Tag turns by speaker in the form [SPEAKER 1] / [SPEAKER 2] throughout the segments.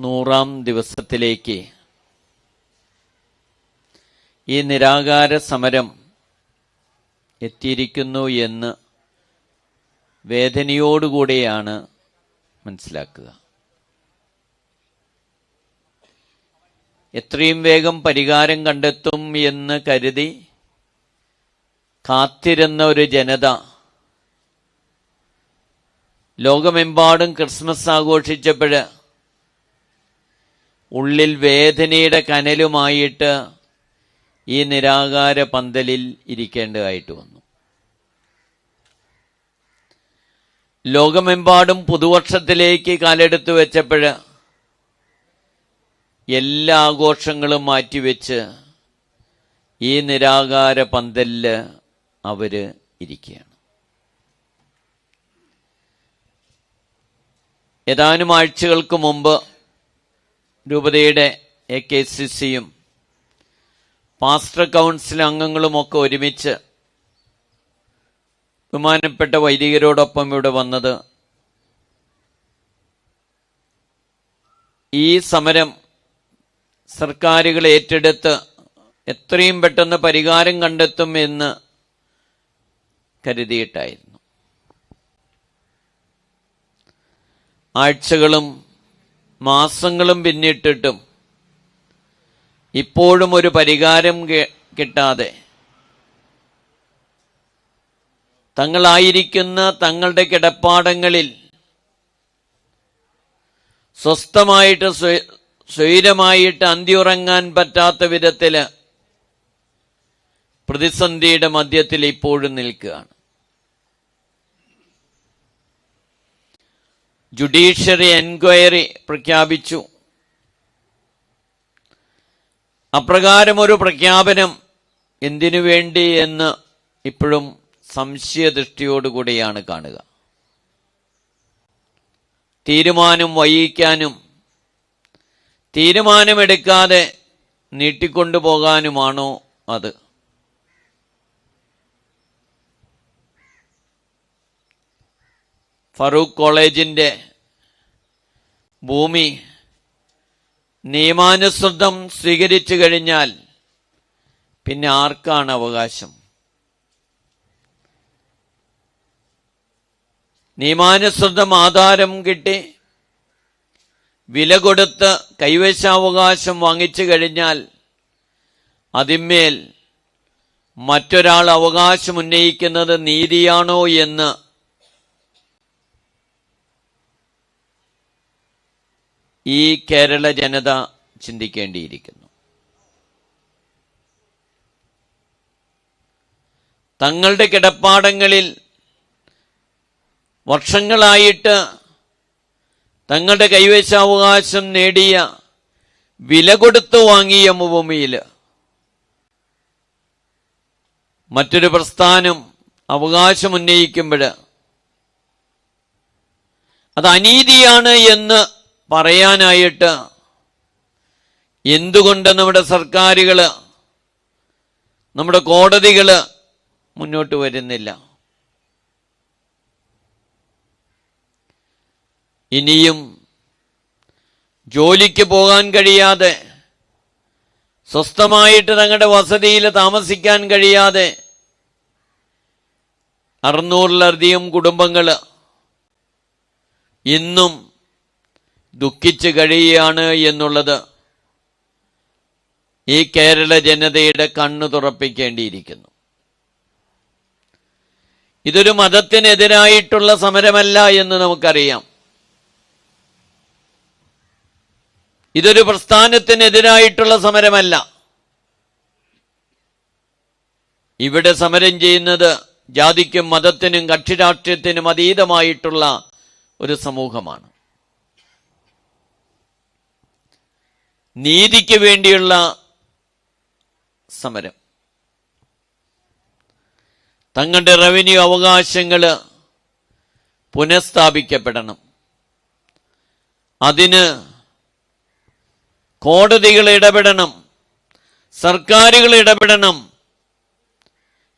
[SPEAKER 1] നൂറാം ദിവസത്തിലേക്ക്. ഈ നിരാകാര സമരം എത്തിയിരിക്കുന്നു എന്ന് വേദനയോടുകൂടെയാണ് മനസ്സിലാക്കുക. എത്രയും വേഗം പരിഹാരം കണ്ടെത്തും എന്ന് കരുതി കാത്തിരുന്ന ഒരു ജനത ലോകമെമ്പാടും ക്രിസ്മസ് ആഘോഷിച്ചപ്പോൾ ഉള്ളിൽ വേദനയുടെ കനലുമായിട്ട് ഈ നിരാകാര പന്തലിൽ ഇരിക്കേണ്ടതായിട്ട് വന്നു. ലോകമെമ്പാടും പുതുവർഷത്തിലേക്ക് കാലെടുത്ത് വെച്ചപ്പോൾ എല്ലാ ആഘോഷങ്ങളും മാറ്റിവെച്ച് ഈ നിരാകാര പന്തലിൽ അവർ ഇരിക്കുകയാണ്. ഏതാനും ആഴ്ചകൾക്ക് മുമ്പ് രൂപതയുടെ എ കെ സി സിയും പാസ്റ്റർ കൗൺസിൽ അംഗങ്ങളുമൊക്കെ ഒരുമിച്ച് ബഹുമാനപ്പെട്ട വൈദികരോടൊപ്പം ഇവിടെ വന്നത് ഈ സമരം സർക്കാരുകൾ ഏറ്റെടുത്ത് എത്രയും പെട്ടെന്ന് പരിഹാരം കണ്ടെത്തും എന്ന് കരുതിയിട്ടായിരുന്നു. ആഴ്ചകളും മാസങ്ങളും പിന്നിട്ടിട്ടും ഇപ്പോഴും ഒരു പരിഹാരം കിട്ടാതെ തങ്ങളായിരിക്കുന്ന തങ്ങളുടെ കിടപ്പാടങ്ങളിൽ സ്വസ്ഥമായിട്ട് സ്വ- സ്വൈരമായിട്ട് അന്തിയുറങ്ങാൻ പറ്റാത്ത വിധത്തിൽ പ്രതിസന്ധിയുടെ മധ്യത്തിൽ ഇപ്പോഴും നിൽക്കുകയാണ്. ജുഡീഷ്യറി എൻക്വയറി പ്രഖ്യാപിച്ചു. അപ്രകാരം ഒരു പ്രഖ്യാപനം എന്തിനു വേണ്ടി എന്ന് ഇപ്പോഴും സംശയദൃഷ്ടിയോടുകൂടിയാണ് കാണുക. തീരുമാനം വൈകിക്കാനും തീരുമാനമെടുക്കാതെ നീട്ടിക്കൊണ്ടുപോകാനുമാണോ അത്? ഫറൂഖ് കോളേജിന്റെ ഭൂമി നിയമാനുസൃതം സ്വീകരിച്ചു കഴിഞ്ഞാൽ പിന്നെ ആർക്കാണ് അവകാശം? നിയമാനുസൃതം ആധാരം കിട്ടി വില കൊടുത്ത് കൈവശാവകാശം വാങ്ങിച്ചു കഴിഞ്ഞാൽ അതിന്മേൽ മറ്റൊരാൾ അവകാശം ഉന്നയിക്കുന്നത് നീതിയാണോ എന്ന് ഈ കേരള ജനത ചിന്തിക്കേണ്ടിയിരിക്കുന്നു. തങ്ങളുടെ കിടപ്പാടങ്ങളിൽ വർഷങ്ങളായിട്ട് തങ്ങളുടെ കൈവശാവകാശം നേടിയ വില കൊടുത്ത് വാങ്ങിയ ഭൂമിയിൽ മറ്റൊരു പ്രസ്ഥാനം അവകാശമുന്നയിക്കുമ്പോൾ അത് അനീതിയാണ് എന്ന് പറയാനായിട്ട് എന്തുകൊണ്ട് നമ്മുടെ സർക്കാരുകൾ നമ്മുടെ കോടതികൾ മുന്നോട്ട് വരുന്നില്ല? ഇനിയും ജോലിക്ക് പോകാൻ കഴിയാതെ സ്വസ്ഥമായിട്ട് തങ്ങളുടെ വസതിയിൽ താമസിക്കാൻ കഴിയാതെ അറുന്നൂറിലധികം കുടുംബങ്ങൾ ഇന്നും ദുഃഖിച്ച് കഴിയുകയാണ് എന്നുള്ളത് ഈ കേരള ജനതയുടെ കണ്ണു തുറപ്പിക്കേണ്ടിയിരിക്കുന്നു. ഇതൊരു മതത്തിനെതിരായിട്ടുള്ള സമരമല്ല എന്ന് നമുക്കറിയാം. ഇതൊരു പ്രസ്ഥാനത്തിനെതിരായിട്ടുള്ള സമരമല്ല. ഇവിടെ സമരം ചെയ്യുന്നത് ജാതിക്കും മതത്തിനും കക്ഷിരാഷ്ട്രീയത്തിനും അതീതമായിട്ടുള്ള ഒരു സമൂഹമാണ്. നീതിക്ക് വേണ്ടിയുള്ള സമരം. തങ്ങളുടെ റവന്യൂ അവകാശങ്ങൾ പുനഃസ്ഥാപിക്കപ്പെടണം. അതിന് കോടതികൾ ഇടപെടണം. സർക്കാരുകൾ ഇടപെടണം.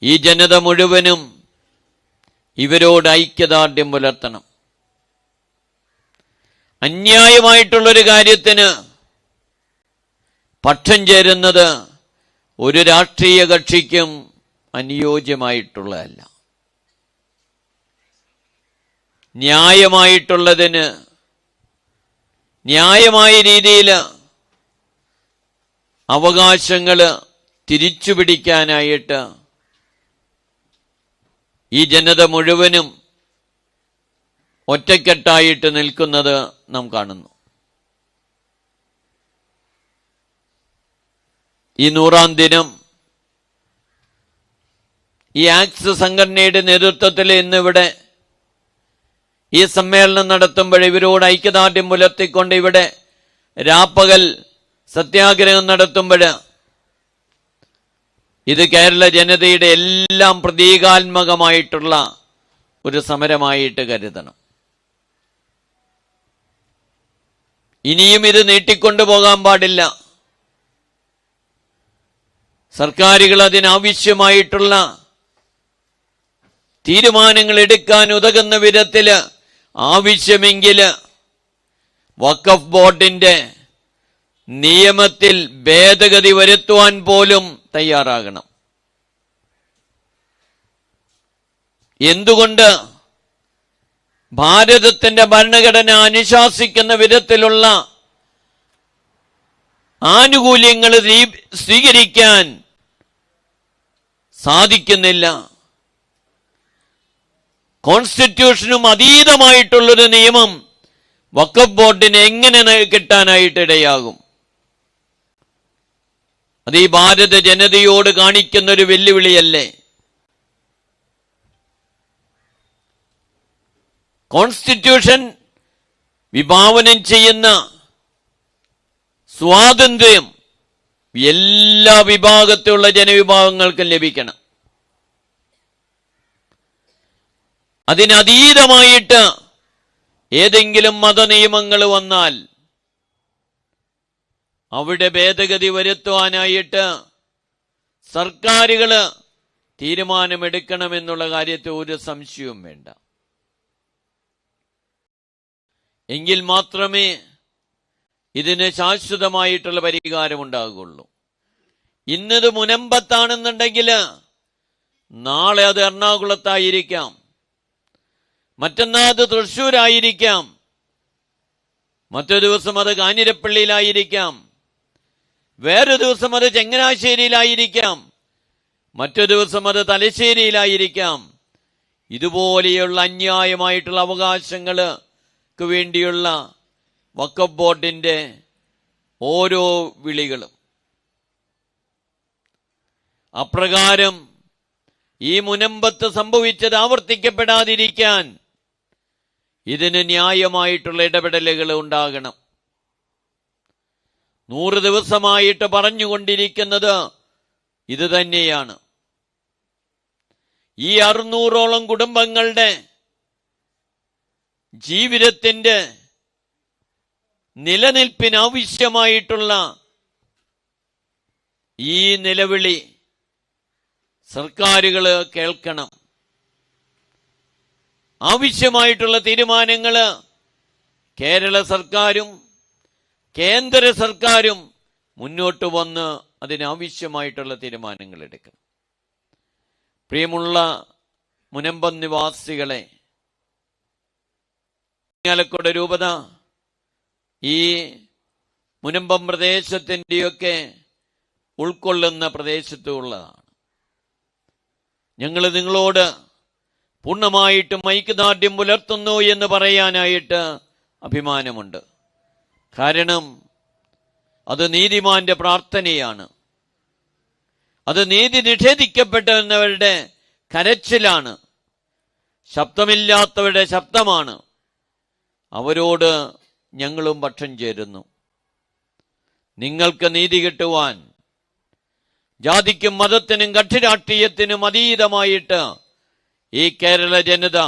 [SPEAKER 1] ഈ ജനത മുഴുവനും ഇവരോട് ഐക്യദാർഢ്യം പുലർത്തണം. അന്യായമായിട്ടുള്ളൊരു കാര്യത്തിന് പക്ഷം ചേരുന്നത് ഒരു രാഷ്ട്രീയ കക്ഷിക്കും അനുയോജ്യമായിട്ടുള്ളതല്ല. ന്യായമായിട്ടുള്ളതിന് ന്യായമായ രീതിയിൽ അവകാശങ്ങൾ തിരിച്ചുപിടിക്കാനായിട്ട് ഈ ജനത മുഴുവനും ഒറ്റക്കെട്ടായിട്ട് നിൽക്കുന്നത് നാം കാണുന്നു. ഈ നൂറാം ദിനം ഈ ആക്സ് സംഘടനയുടെ നേതൃത്വത്തിൽ ഇന്നിവിടെ ഈ സമ്മേളനം നടത്തുമ്പോൾ ഇവരോട് ഐക്യദാർഢ്യം പുലർത്തിക്കൊണ്ട് ഇവിടെ രാപ്പകൽ സത്യാഗ്രഹം നടത്തുമ്പോൾ ഇത് കേരള ജനതയുടെ എല്ലാം പ്രതീകാത്മകമായിട്ടുള്ള ഒരു സമരമായിട്ട് കരുതണം. ഇനിയും ഇത് നീട്ടിക്കൊണ്ടു പോകാൻ പാടില്ല. സർക്കാരുകൾ അതിനാവശ്യമായിട്ടുള്ള തീരുമാനങ്ങൾ എടുക്കാൻ ഉതകുന്ന വിധത്തിൽ ആവശ്യമെങ്കിൽ വഖഫ് ബോർഡിന്റെ നിയമത്തിൽ ഭേദഗതി വരുത്തുവാൻ പോലും തയ്യാറാകണം. എന്തുകൊണ്ട് ഭാരതത്തിന്റെ ഭരണഘടന അനുശാസിക്കുന്ന വിധത്തിലുള്ള ആനുകൂല്യങ്ങൾ സ്വീകരിക്കാൻ സാധിക്കുന്നില്ല. കോൺസ്റ്റിറ്റ്യൂഷനും അതീതമായിട്ടുള്ളൊരു നിയമം വക്കഫ് ബോർഡിന് എങ്ങനെ കിട്ടാനായിട്ടിടയാകും അത് ഈ ഭാരത ജനതയോട് കാണിക്കുന്ന ഒരു വെല്ലുവിളിയല്ലേ? കോൺസ്റ്റിറ്റ്യൂഷൻ വിഭാവനം ചെയ്യുന്ന സ്വാതന്ത്ര്യം എല്ലാ വിഭാഗത്തിലുള്ള ജനവിഭാഗങ്ങൾക്കും ലഭിക്കണം. അതിനതീതമായിട്ട് ഏതെങ്കിലും മതനിയമങ്ങൾ വന്നാൽ അവിടെ ഭേദഗതി വരുത്തുവാനായിട്ട് സർക്കാരുകൾ തീരുമാനമെടുക്കണമെന്നുള്ള കാര്യത്തിൽ ഒരു സംശയവും വേണ്ട. എങ്കിൽ മാത്രമേ ഇതിന് ശാശ്വതമായിട്ടുള്ള പരിഹാരം ഉണ്ടാകുള്ളൂ. ഇന്നത് മുനമ്പത്താണെന്നുണ്ടെങ്കിൽ നാളെ അത് എറണാകുളത്തായിരിക്കാം. മറ്റന്നാൾ അത് തൃശ്ശൂരായിരിക്കാം. മറ്റൊരു ദിവസം അത് കാഞ്ഞിരപ്പള്ളിയിലായിരിക്കാം. വേറൊരു ദിവസം അത് ചങ്ങനാശ്ശേരിയിലായിരിക്കാം. മറ്റൊരു ദിവസം അത് തലശ്ശേരിയിലായിരിക്കാം. ഇതുപോലെയുള്ള അന്യായമായിട്ടുള്ള അവകാശങ്ങൾക്ക് വേണ്ടിയുള്ള വക്കഫ് ബോർഡിന്റെ ഓരോ വിളികളും. അപ്രകാരം ഈ മുനമ്പത്ത് സംഭവിച്ചത് ആവർത്തിക്കപ്പെടാതിരിക്കാൻ ഇതിന് ന്യായമായിട്ടുള്ള ഇടപെടലുകൾ ഉണ്ടാകണം. നൂറ് ദിവസമായിട്ട് പറഞ്ഞുകൊണ്ടിരിക്കുന്നത് ഇത് തന്നെയാണ്. ഈ അറുന്നൂറോളം കുടുംബങ്ങളുടെ ജീവിതത്തിന്റെ നിലനിൽപ്പിനാവശ്യമായിട്ടുള്ള ഈ നിലവിളി സർക്കാരുകൾ കേൾക്കണം. ആവശ്യമായിട്ടുള്ള തീരുമാനങ്ങൾ കേരള സർക്കാരും കേന്ദ്ര സർക്കാരും മുന്നോട്ട് വന്ന് അതിനാവശ്യമായിട്ടുള്ള തീരുമാനങ്ങൾ എടുക്കണം പ്രിയമുള്ള മുനമ്പം നിവാസികളെ ഇങ്ങാലക്കുട രൂപത ഈ മുനമ്പം പ്രദേശത്തിന്റെയൊക്കെ ഉൾക്കൊള്ളുന്ന പ്രദേശത്തുള്ളതാണ്. ഞങ്ങൾ നിങ്ങളോട് പൂർണമായിട്ടും ഐക്യദാർഢ്യം പുലർത്തുന്നു എന്ന് പറയാനായിട്ട് അഭിമാനമുണ്ട്. കാരണം അത് നീതിമാന്റെ പ്രാർത്ഥനയാണ്. അത് നീതി നിഷേധിക്കപ്പെട്ടവരുടെ കരച്ചിലാണ്. ശബ്ദമില്ലാത്തവരുടെ ശബ്ദമാണ്. അവരോട് ഞങ്ങളും പക്ഷം ചേരുന്നു. നിങ്ങൾക്ക് നീതി കിട്ടുവാൻ ജാതിക്കും മതത്തിനും കക്ഷിരാഷ്ട്രീയത്തിനും അതീതമായിട്ട് ഈ കേരള ജനത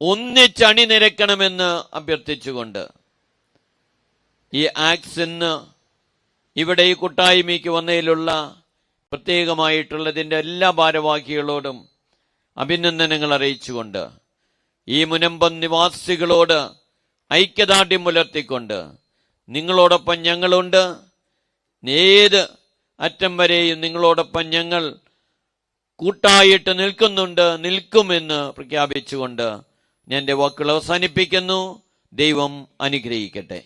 [SPEAKER 1] ഒന്നിച്ചണിനിരക്കണമെന്ന് അഭ്യർത്ഥിച്ചുകൊണ്ട് ഈ ആക്സിന് ഇവിടെ ഈ കൂട്ടായ്മയ്ക്ക് വന്നതിലുള്ള പ്രത്യേകമായിട്ടുള്ളതിന്റെ എല്ലാ ഭാരവാഹികളോടും അഭിനന്ദനങ്ങൾ അറിയിച്ചുകൊണ്ട് ഈ മുനമ്പം നിവാസികളോട് ഐക്യദാർഢ്യം പുലർത്തിക്കൊണ്ട് നിങ്ങളോടൊപ്പം ഞങ്ങളുണ്ട്. ഏത് അറ്റം വരെയും നിങ്ങളോടൊപ്പം ഞങ്ങൾ കൂട്ടായിട്ട് നിൽക്കുന്നുണ്ട് നിൽക്കുമെന്ന് പ്രഖ്യാപിച്ചുകൊണ്ട് ഞാൻ എന്റെ വാക്കുകൾ അവസാനിപ്പിക്കുന്നു. ദൈവം അനുഗ്രഹിക്കട്ടെ.